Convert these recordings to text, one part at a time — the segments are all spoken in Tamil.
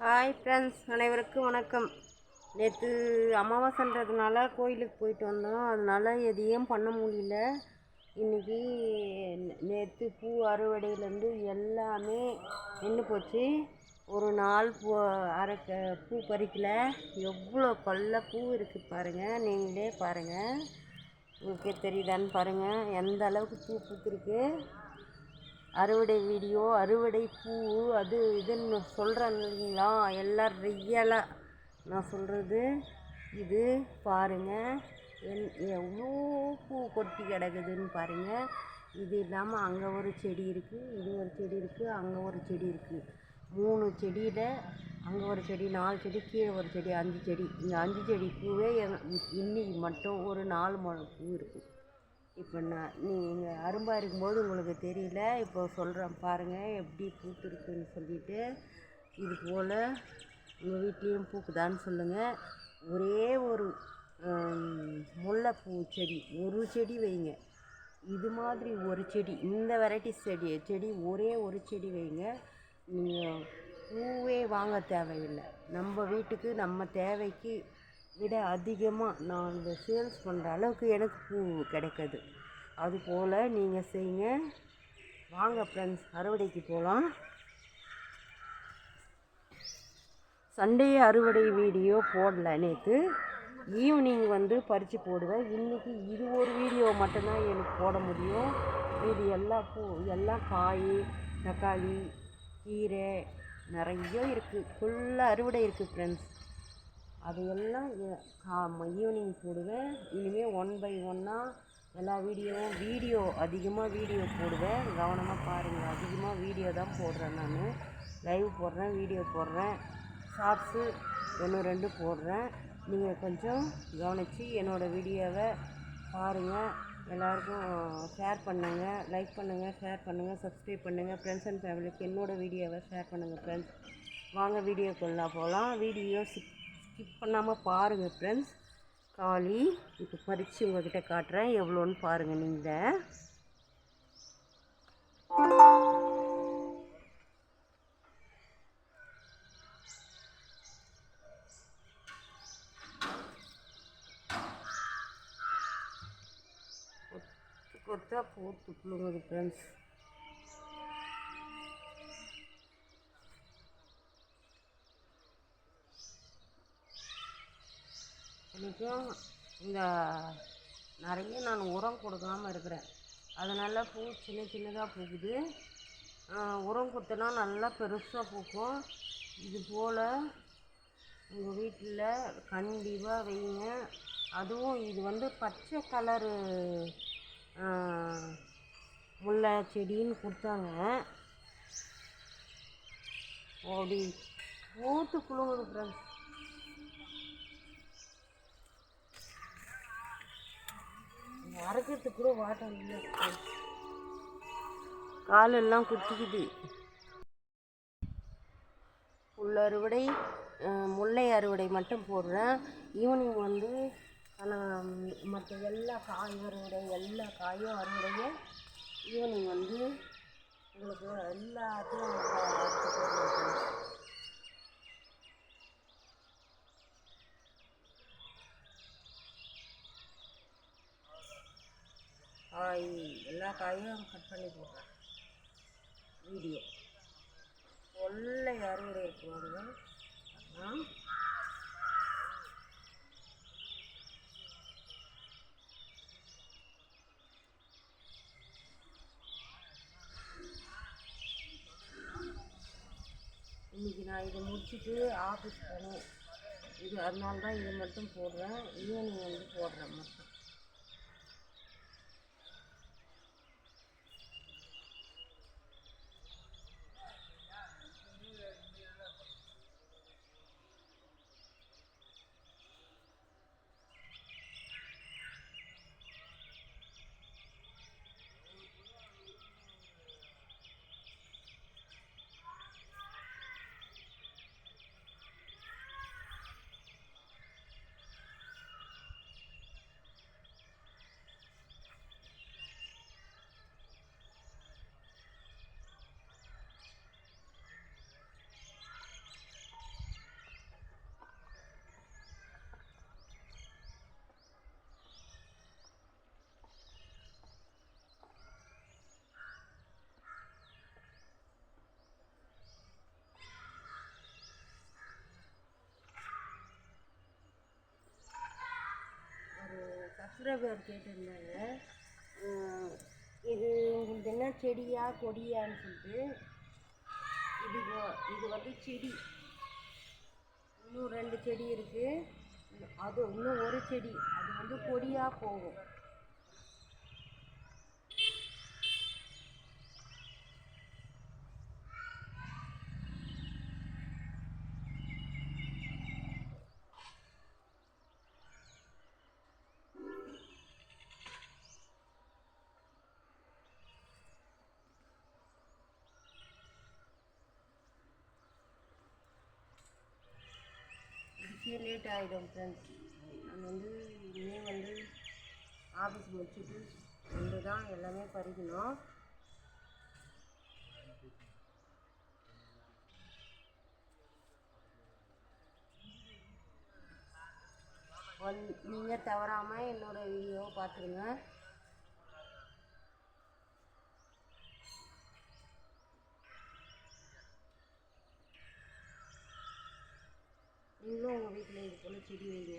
ஹாய் ஃப்ரெண்ட்ஸ் அனைவருக்கும் வணக்கம். நேற்று அமாவாசைன்றதுனால கோயிலுக்கு போயிட்டு வந்தோம். அதனால் எதையும் பண்ண முடியல. இன்றைக்கி நேற்று பூ அறுவடையிலேருந்து எல்லாமே நின்று போச்சு. ஒரு நாள் பூ அரைக்க பூ பறிக்கல. எவ்வளோ கொல்ல பூ இருக்குது பாருங்கள் நீங்களே பாருங்கள் உங்களுக்கே தெரியுதான்னு பாருங்கள் எந்த அளவுக்கு பூ பூத்துருக்கு. அறுவடை வீடியோ அறுவடை பூ அது இதுன்னு சொல்கிறேன் இல்லைங்களா எல்லாம் ரியலாக நான் சொல்கிறது இது பாருங்கள் என் எவ்வளோ பூ கொட்டி கிடக்குதுன்னு பாருங்கள் இது இல்லாமல் அங்கே ஒரு செடி இருக்குது இது ஒரு செடி இருக்குது அங்கே ஒரு செடி இருக்குது மூணு செடியில் அங்கே ஒரு செடி நாலு செடி கீழே ஒரு செடி அஞ்சு செடி. இந்த அஞ்சு செடி பூவே இன்னைக்கு மட்டும் ஒரு நாலு முழம் பூ இருக்குது இப்போ நான் நீங்கள் அரும்பாக இருக்கும்போது உங்களுக்கு தெரியல. இப்போ சொல்கிறேன் பாருங்கள் எப்படி பூத்துருக்குன்னு சொல்லிட்டு. இது போல் உங்கள் வீட்லேயும் பூக்குதான்னு சொல்லுங்கள் ஒரே ஒரு முல்லைப்பூ செடி ஒரு செடி வைங்க. இது மாதிரி ஒரு செடி இந்த வெரைட்டி செடி செடி ஒரே ஒரு செடி வைங்க. நீங்கள் பூவே வாங்க தேவையில்லை. நம்ம வீட்டுக்கு நம்ம தேவைக்கு விட அதிகமாக நான் இந்த சேல்ஸ் பண்ணுற அளவுக்கு எனக்கு பூ கிடைக்கிது. அதுபோல் நீங்கள் செய்யுங்க. வாங்க ஃப்ரெண்ட்ஸ் அறுவடைக்கு போகலாம் சண்டே அறுவடை வீடியோ போடல நேற்று ஈவினிங் வந்து பறித்து போடுவேன். இன்றைக்கி இது ஒரு வீடியோ மட்டும்தான் எனக்கு போட முடியும். இது எல்லா பூ எல்லாம் காய் தக்காளி கீரை நிறைய இருக்குது ஃபுல்லாக அறுவடை இருக்குது ஃப்ரெண்ட்ஸ் அது எல்லாம் ஈவினிங் போடுவேன். இனிமேல் ஒன் பை ஒன்னாக எல்லா வீடியோவும் வீடியோ அதிகமாக வீடியோ போடுவேன். கவனமாக பாருங்கள் அதிகமாக வீடியோ தான் போடுறேன் நான். லைவ் போடுறேன் வீடியோ போடுறேன். ஷார்ட்ஸு ஒன்று ரெண்டு போடுறேன். நீங்கள் கொஞ்சம் கவனித்து என்னோடய வீடியோவை பாருங்கள் எல்லாருக்கும் ஷேர் பண்ணுங்கள் லைக் பண்ணுங்கள் ஷேர் பண்ணுங்கள் சப்ஸ்கிரைப் பண்ணுங்கள் ஃப்ரெண்ட்ஸ் அண்ட் ஃபேமிலிக்கு என்னோடய வீடியோவை ஷேர் பண்ணுங்கள் ஃப்ரெண்ட்ஸ் வாங்க வீடியோக்குள்ளே போகலாம் வீடியோ ஸ்கிப் பண்ணாமல் பாருங்கள் ஃப்ரெண்ட்ஸ் காளி இப்போ பறித்து உங்ககிட்ட காட்டுறேன். எவ்வளோன்னு பாருங்கள் நீங்கள் கொத்தா போட்டு பிள்ளைங்க ஃப்ரெண்ட்ஸ் வரைக்கும் இந்த நிறைய நான் உரம் கொடுக்காம இருக்கிறேன். அதனால் பூ சின்ன சின்னதாக பூக்குது. உரம் கொடுத்தனா நல்லா பெருசாக பூக்கும். இது போல் உங்கள் வீட்டில் கண்டிப்பாக வைங்க. அதுவும் இது வந்து பச்சை கலரு முல்லை செடின்னு கொடுத்தாங்க. அப்படி பூத்து குழுங்குது ஃப்ரெண்ட்ஸ் அரைக்கிறதுக்கு கூட வாட்டம் இல்லை காலெல்லாம் குத்திக்குது. உள்ள அறுவடை முல்லை அறுவடை மட்டும் போடுறேன். ஈவினிங் வந்து ஆனால் மற்ற எல்லா காய் அறுவடை எல்லா காயும் அறுவடையும் ஈவினிங் வந்து உங்களுக்கு எல்லாத்தையும் காய் எல்லா காயும் கட் பண்ணி போடுறேன். வீடியோ. கொள்ளை அறுவடை போடுவேன் இன்றைக்கி இன்னைக்கு நான் இதை முடிச்சுட்டு ஆஃபீஸ் போகணும். இது அதனால தான் இது மட்டும் போடுறேன். ஈவினிங் வந்து போடுறேன் மட்டும் சப்ஸ்கிரைபர் கேட்டிருந்தாங்க. இது உங்களுக்கு என்ன செடியா கொடியான்னு சொல்லிட்டு. இது இது வந்து செடி. இன்னும் ரெண்டு செடி இருக்குது அது இன்னும் ஒரு செடி. அது வந்து கொடியாக போகும். இதுக்கே லேட் ஆகிடும் ஃப்ரெண்ட்ஸ் நான் வந்து இனிமேல் வந்து ஆஃபீஸ் முடிச்சுட்டு வந்து தான் எல்லாமே பறிக்கணும் ஒன் நீங்கள் தவறாமல் என்னோட வீடியோவை பார்த்துருங்க. நீங்களும் உங்கள் வீட்டில் இது போல் செடி வைங்க.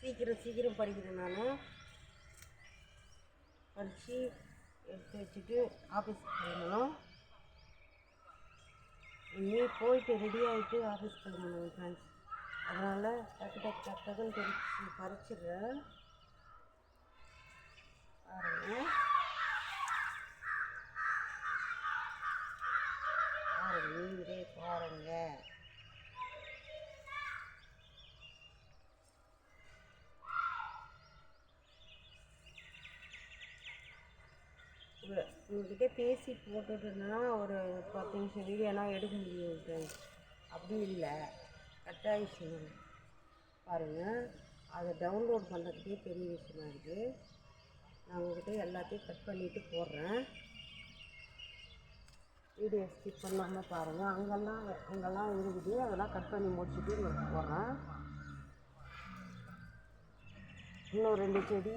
சீக்கிரம் சீக்கிரம் படிக்கிறேன் நான். படித்து எடுத்து வச்சுட்டு ஆஃபீஸ்க்கு கிளம்பணும். இனிமே போயிட்டு ரெடி ஆகிட்டு ஆஃபீஸ் கிளம்பணும் ஃப்ரெண்ட்ஸ் அதனால் டக்கு டக்கு டக்கு டக்குன்னு பறிச்சு பறிச்சிடுறேன். பாருங்க. பாருங்க நீங்களே பாருங்க. உங்ககிட்ட பேசி போட்டுட்டேன்னா ஒரு பத்து நிமிஷம் வீடியோலாம் எடுக்க முடியும் அப்படி இல்லை. கட் பாருங்கள் அதை டவுன்லோட் பண்ணுறதுக்கே பெரிய விஷயமா இருக்குது நான் உங்ககிட்ட எல்லாத்தையும் கட் பண்ணிவிட்டு போடுறேன். வீடியோ ஸ்கிப் பண்ணாமல் பாருங்கள் அங்கெல்லாம் அங்கெல்லாம் இருக்குது. அதெல்லாம் கட் பண்ணி முடிச்சுட்டு உங்களுக்கு போடுறேன். இன்னும் ரெண்டு செடி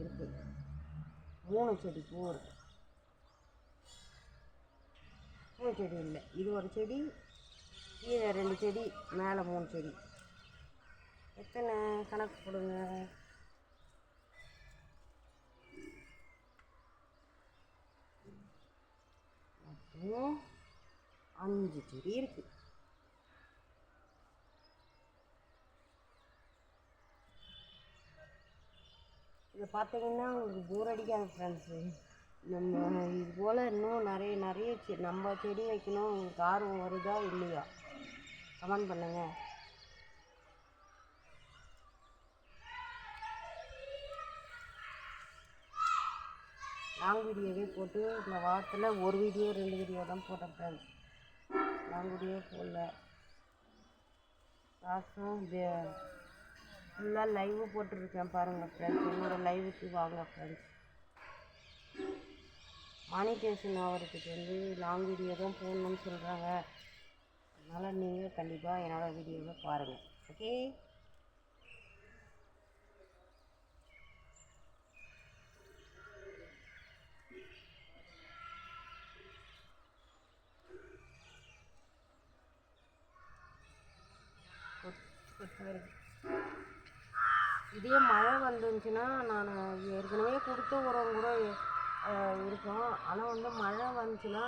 இருக்குது மூணு செடி பூ மூணு செடி இல்லை. இது ஒரு செடி கீழே ரெண்டு செடி மேலே மூணு செடி. எத்தனை கணக்கு கொடுங்க? அப்புறம் அஞ்சு செடி இருக்கு. இதை பார்த்தீங்கன்னா உங்களுக்கு போர் அடிக்காது ஃப்ரெண்ட்ஸு நம்ம இது போல் இன்னும் நிறைய நிறைய செ நம்ம செடி வைக்கணும். உங்களுக்கு ஆர்வம் வருதா இல்லையா? கமெண்ட் பண்ணுங்கள் லாங் வீடியோவே போட்டு இந்த வாரத்தில் ஒரு வீடியோ ரெண்டு வீடியோ தான் போட்டேன் ஃப்ரெண்ட்ஸ் லாங் வீடியோ போடல. லாஸ்ட்டும் ஃபுல்லாக லைவு போட்டிருக்கேன் பாருங்கள் ஃப்ரெண்ட்ஸ் என்னோடய லைவுக்கு வாங்க ஃப்ரெண்ட்ஸ் மானிட்டேஷன் ஆகிறதுக்கு வந்து லாங் வீடியோ தான் போடணும்னு சொல்கிறாங்க அதனால் நீங்கள் கண்டிப்பாக என்னோடய வீடியோவை பாருங்கள் ஓகே இதே மழை வந்துருந்துச்சுன்னா நான் ஏற்கனவே கொடுத்த உரம் கூட இருக்கும். ஆனால் வந்து மழை வந்துச்சுன்னா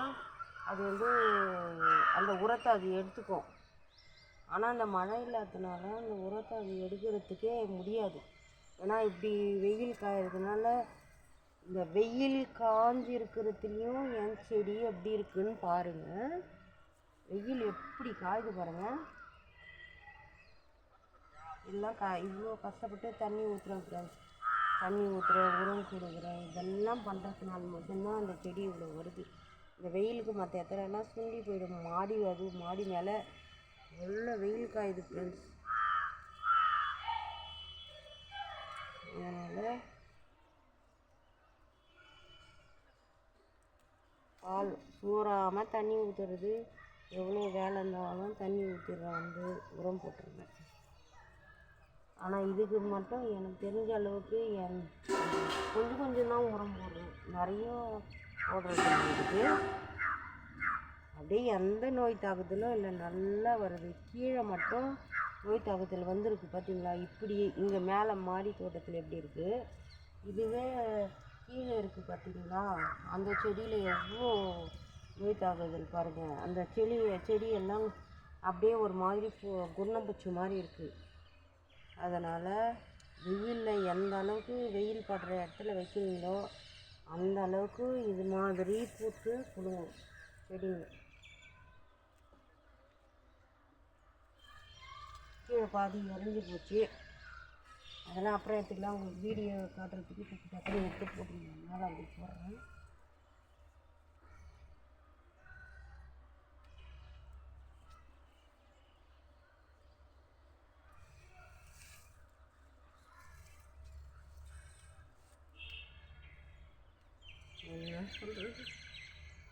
அது வந்து அந்த உரத்தை அது எடுத்துக்கும். ஆனால் அந்த மழை இல்லாததுனால அந்த உரத்தை அது எடுக்கிறதுக்கே முடியாது. ஏன்னா இப்படி வெயில் காயறதுனால இந்த வெயில் காஞ்சி இருக்கிறதுலையும் என் செடி எப்படி இருக்குன்னு பாருங்கள் வெயில் எப்படி காயுது பாருங்கள் எல்லாம் கா இவ்வளோ கஷ்டப்பட்டு தண்ணி ஊற்றுறோம் ஃப்ரெண்ட்ஸ் தண்ணி ஊற்றுறேன் உரம் கொடுக்குறேன். இதெல்லாம் பண்ணுறதுனால மட்டும்தான் அந்த செடி இவ்வளோ வருது. இந்த வெயிலுக்கு மற்ற எத்தனைனா சுண்டி போயிடும். மாடி அது மாடி மேலே நல்ல வெயில் காயுது ஃப்ரெண்ட்ஸ் அதனால் பால் சூறாமல் தண்ணி ஊற்றுறது எவ்வளோ வேலை இருந்தாலும் தண்ணி ஊற்றிடுறேன் வந்து உரம் போட்டுருவேன் ஆனால் இதுக்கு மட்டும் எனக்கு தெரிஞ்ச அளவுக்கு என் கொஞ்சம் கொஞ்சம் தான் உரம் போடுறேன். நிறைய ஆர்டர் இல்லை அப்படியே எந்த நோய் தாக்குதலும் இல்லை நல்லா வருது. கீழே மட்டும் நோய் தாக்குதல் வந்திருக்கு பார்த்தீங்களா? இப்படி இங்கே மேலே மாடி தோட்டத்தில் எப்படி இருக்குது இதுவே கீழே இருக்குது பார்த்தீங்களா? அந்த செடியில் எவ்வளோ நோய் தாக்குதல் பாருங்கள் அந்த செடி செடியெல்லாம் அப்படியே ஒரு மாதிரி பு- மாதிரி இருக்குது அதனால் வெயிலில் எந்த அளவுக்கு வெயில் படுற இடத்துல வைக்கிறீங்களோ அந்த அளவுக்கு இது மாதிரி பூத்து குலுங்கும் செடிங்க. கீழே பாதி இறங்கி போச்சு. அதெல்லாம் அப்புறம் எடுத்துக்கலாம். உங்களுக்கு வீடியோ காட்டுறதுக்கு டக்கு டக்குனு எடுத்து போட்டுருங்க. அதனால் அப்படி போடுறேன் என்ன சொல்கிறது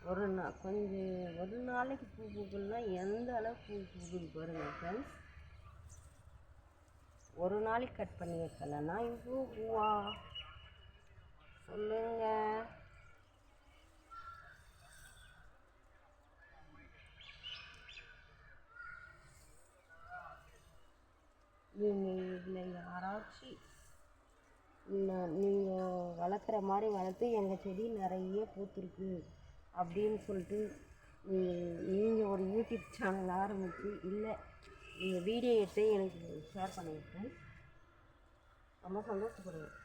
ஒரு நாள் கொஞ்சம் ஒரு நாளைக்கு பூ பூக்குன்னா எந்த அளவுக்கு பூ பூக்குது பாருங்கள் ஃப்ரெண்ட்ஸ் ஒரு நாளைக்கு கட் பண்ணி வைக்கலன்னா இவ்வளோ பூவா? சொல்லுங்க. நீங்கள் இதில் யாராச்சும் நீங்கள் வளர்க்குற மாதிரி வளர்த்து எங்கள் செடி நிறைய பூத்துருக்கு அப்படின்னு சொல்லிட்டு நீங்கள் ஒரு யூடியூப் சேனல் ஆரம்பித்து இல்லை நீங்கள் வீடியோ எடுத்து எனக்கு ஷேர் பண்ணியிருக்கேன். ரொம்ப சந்தோஷப்படுவேன்.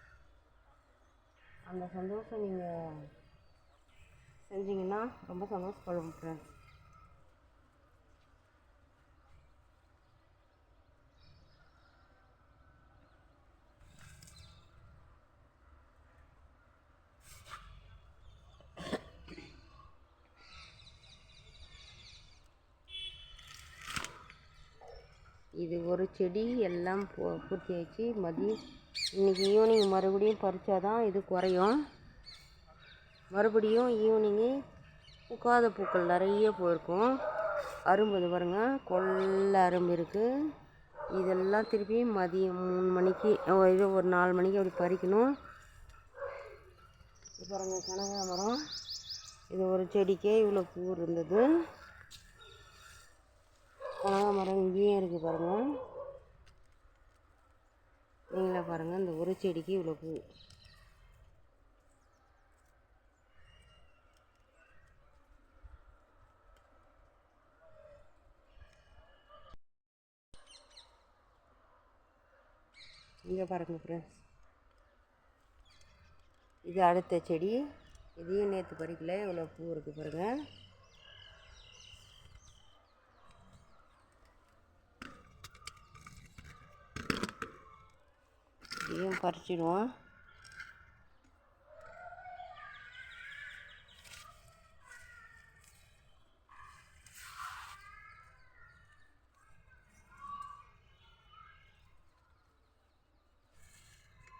அந்த சந்தோஷம் நீங்கள் செஞ்சீங்கன்னா ரொம்ப சந்தோஷப்படுவேன். ஃப்ரெண்ட்ஸ் இது ஒரு செடி எல்லாம் பூ பூர்த்தி ஆயிடுச்சு மதியம் இன்றைக்கி ஈவினிங் மறுபடியும் பறித்தா தான் இது குறையும். மறுபடியும் ஈவினிங்கு பூக்காத பூக்கள் நிறைய போயிருக்கும். அரும்பு இது பாருங்க கொள்ள அரும்பு இருக்குது இதெல்லாம் திருப்பி மதியம் மூணு மணிக்கு இது ஒரு நாலு மணிக்கு அப்படி பறிக்கணும். இது பாருங்க கனகாமரம் இது ஒரு செடிக்கே இவ்வளோ பூ இருந்தது. கனகாமரம் இங்கேயும் இருக்குது பாருங்கள் நீங்களே பாருங்கள் இந்த ஒரு செடிக்கு இவ்வளோ பூ. இங்கே பாருங்கள் ஃப்ரெண்ட்ஸ் இது அடுத்த செடி. இதையும் நேற்று பறிக்கல இவ்வளோ பூ இருக்குது பாருங்கள் இதையும் பறிச்சிடுவோம்.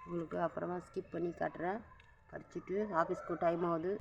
உங்களுக்கு அப்புறமா ஸ்கிப் பண்ணி காட்டுறேன். படிச்சுட்டு ஆஃபீஸ்க்கு டைம் ஆகுது.